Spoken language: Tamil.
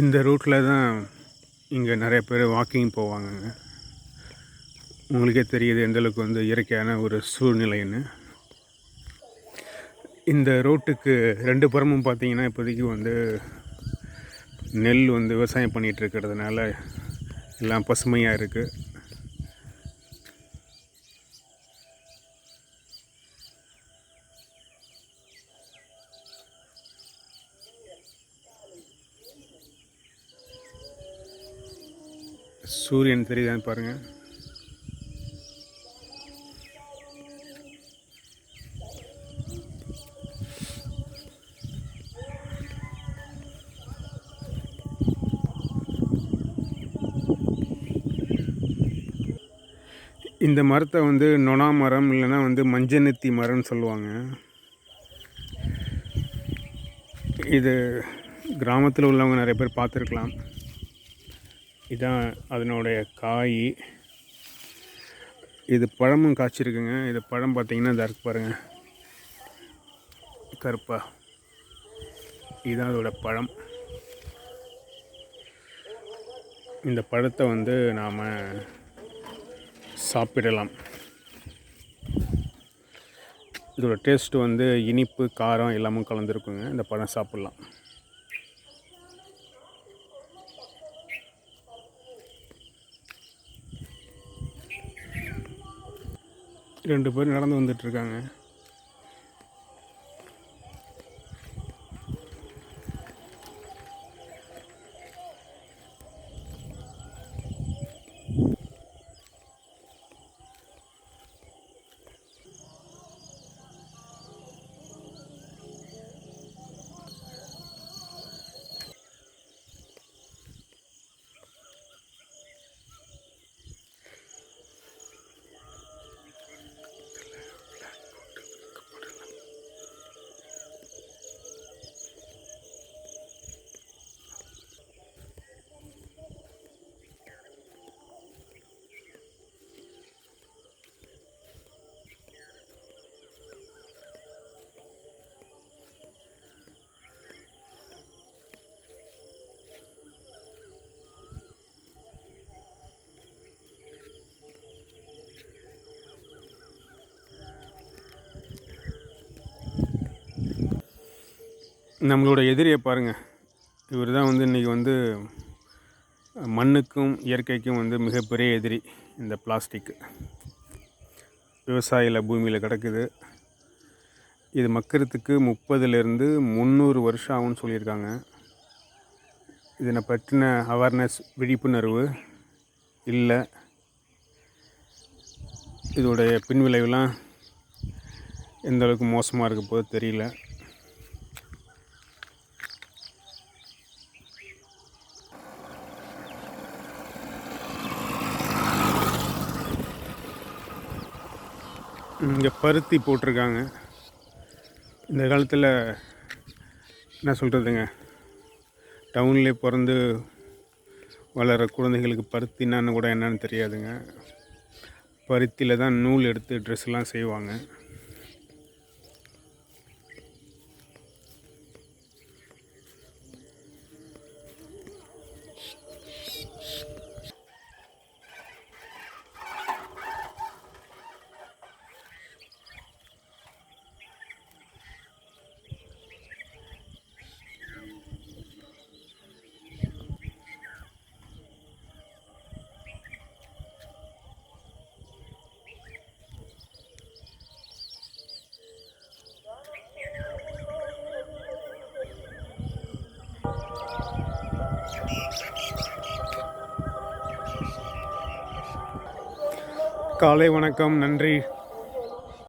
இந்த ரூட்டில் தான் இங்கே நிறைய பேர் வாக்கிங் போவாங்கங்க. உங்களுக்கே தெரியுது எந்தளவுக்கு வந்து இயற்கையான ஒரு சூழ்நிலைன்னு. இந்த ரோட்டுக்கு ரெண்டு புறமும் பார்த்தீங்கன்னா இப்போதைக்கு வந்து நெல் வந்து விவசாயம் பண்ணிகிட்டு இருக்கிறதுனால எல்லாம் பசுமையாக இருக்குது சூரியன் தெரியுதான்னு பாருங்கள் இந்த மரத்தை வந்து நொணா மரம் இல்லைன்னா வந்து மஞ்சநெத்தி மரம்னு சொல்லுவாங்க. இது கிராமத்தில் உள்ளவங்க நிறைய பேர் பார்த்துருக்கலாம். இதான் அதனுடைய காய். இது பழமும் காய்ச்சிருக்குங்க. இது பழம் பார்த்தீங்கன்னா இதாக இருக்கு பாருங்கள் கருப்பா. இதுதான் அதோடய பழம். இந்த பழத்தை வந்து நாம் சாப்பிடலாம். இதோட டேஸ்ட் வந்து இனிப்பு காரம் எல்லாமும் கலந்துருக்குங்க. இந்த பழம் சாப்பிட்லாம். ரெண்டு பேர் நடந்து வந்துட்டுருக்காங்க நம்மளோட எதிரியை பாருங்கள் இவர் தான் வந்து இன்றைக்கி வந்து மண்ணுக்கும் இயற்கைக்கும் வந்து மிகப்பெரிய எதிரி இந்த பிளாஸ்டிக் விவசாயியில் பூமியில் கிடக்குது. இது மக்கிறதுக்கு முப்பதுலேருந்து முந்நூறு வருஷம் ஆகும்னு சொல்லியிருக்காங்க. இதனை பற்றின அவேர்னஸ் விழிப்புணர்வு இல்லை. இதோடைய பின்விளைவுலாம் எந்த அளவுக்கு மோசமாக இருக்க போது தெரியல. இங்கே பருத்தி போட்டிருக்காங்க. இந்த காலத்தில் என்ன சொல்கிறதுங்க டவுன்லேயே பிறந்து வளர குழந்தைங்களுக்கு பருத்தினான்னு கூட என்னன்னு தெரியாதுங்க. பருத்தியில் தான் நூல் எடுத்து ட்ரெஸ்லாம் செய்வாங்க. காலை வணக்கம். நன்றி.